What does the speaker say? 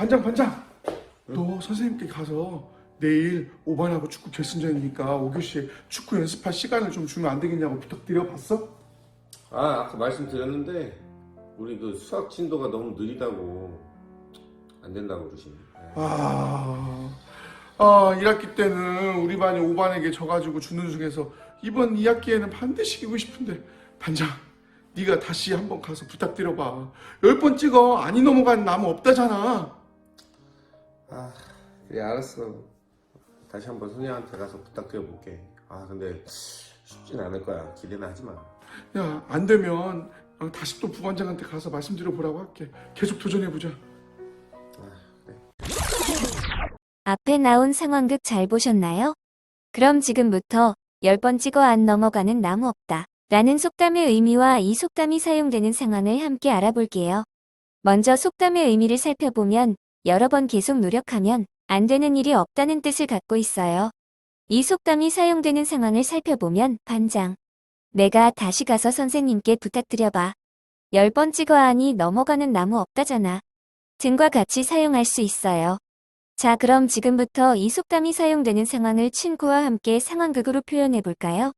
반장 반장 너 선생님께 가서 내일 5반하고 축구 결승전이니까 5교시에 축구 연습할 시간을 좀 주면 안 되겠냐고 부탁드려 봤어? 아 아까 말씀드렸는데 우리 그 수학 진도가 너무 느리다고 안 된다고 그러시네. 네. 아, 아 1학기 때는 우리 반이 5반에게 져가지고 주는 중에서 이번 2학기에는 반드시 이기고 싶은데 반장 네가 다시 한번 가서 부탁드려봐 열 번 찍어 아니 넘어간 나무 없다잖아 아 그래 알았어. 다시 한번 선생님한테 가서 부탁드려 볼게. 아 근데 쉽진 않을 거야. 기대는 하지 마. 야 안 되면 어, 다시 또 부반장한테 가서 말씀드려 보라고 할게 계속 도전해 보자 아 그래. 앞에 나온 상황극 잘 보셨나요? 그럼 지금부터 10번 찍어 안 넘어가는 나무 없다. 라는 속담의 의미와 이 속담이 사용되는 상황을 함께 알아볼게요. 먼저 속담의 의미를 살펴보면 여러 번 계속 노력하면 안 되는 일이 없다는 뜻을 갖고 있어요. 이 속담이 사용되는 상황을 살펴보면 반장. 내가 다시 가서 선생님께 부탁드려봐. 10번 찍어 하니 넘어가는 나무 없다잖아. 등과 같이 사용할 수 있어요. 자, 그럼 지금부터 이 속담이 사용되는 상황을 친구와 함께 상황극으로 표현해 볼까요?